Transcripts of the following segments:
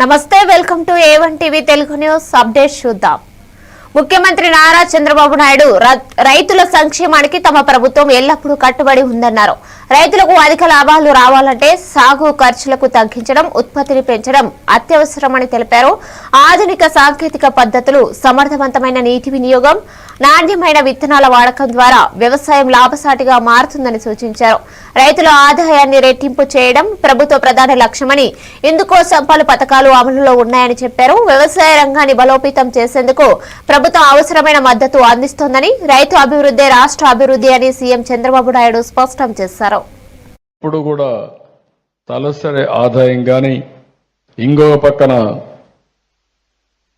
నమస్తే welcome to A one TV Telugu news update చూద్దాం. ముఖ్యమంత్రి నారా చంద్రబాబు నాయుడు రైతుల సంక్షేమానికి తమ ప్రభుత్వం ఎల్లప్పుడూ కట్టుబడి ఉందన్నారు. రైతులకు అధిక లాభాలు రావాలంటే సాగు ఖర్చులకు తగ్గించడం ఉత్పత్తిని పెంచడం అత్యవసరమని తెలిపారు. ఆధునిక సాంకేతిక పద్ధతులు సమర్థవంతమైన నీటి వినియోగం నాణ్యమైన విత్తనాల వాడకం ద్వారా వ్యవసాయం లాభసాటిగా మారుతుందని సూచించారు. రైతుల ఆదాయాన్ని రెట్టింపు చేయడం ప్రభుత్వ ప్రధాన లక్ష్యమని ఇందుకోసం పలు పథకాలు అమలులో ఉన్నాయని చెప్పారు. వ్యవసాయ రంగాన్ని బలోపేతం చేసేందుకు ప్రభుత్వం అవసరమైన మద్దతు అందిస్తోందని రైతు అభివృద్ధి రాష్ట్ర అభివృద్ధి అని సీఎం చంద్రబాబు నాయుడు స్పష్టం చేశారు. ఇప్పుడు కూడా తలసరి ఆదాయం కానీ ఇంకొక పక్కన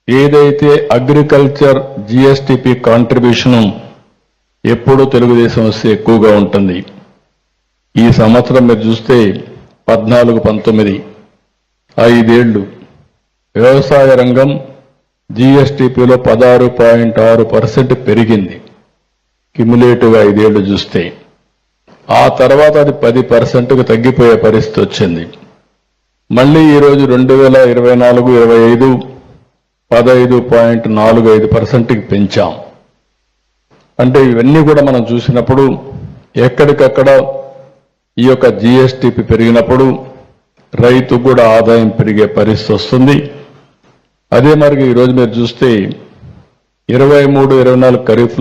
ఏదైతే అగ్రికల్చర్ జిఎస్టిపి కాంట్రిబ్యూషన్ ఎప్పుడూ తెలుగుదేశం వస్తే ఎక్కువగా ఉంటుంది ఈ సంవత్సరం మీరు చూస్తే పద్నాలుగు పంతొమ్మిది ఐదేళ్ళు వ్యవసాయ రంగం జిఎస్టిపిలో పదహారు పాయింట్ ఆరు పర్సెంట్ పెరిగింది క్యుములేటివ్గా ఐదేళ్ళు చూస్తే. ఆ తర్వాత అది పది పర్సెంట్కు తగ్గిపోయే పరిస్థితి వచ్చింది. మళ్ళీ ఈరోజు రెండు వేల ఇరవై నాలుగు ఇరవై ఐదు పదహైదు పాయింట్ నాలుగు ఐదు పర్సెంట్కి పెంచాం. అంటే ఇవన్నీ కూడా మనం చూసినప్పుడు ఎక్కడికక్కడ ఈ యొక్క జిఎస్టిపి పెరిగినప్పుడు రైతు కూడా ఆదాయం పెరిగే పరిస్థితి వస్తుంది. అదే మరి ఈరోజు మీరు చూస్తే ఇరవై మూడు ఇరవై నాలుగు ఖరీఫ్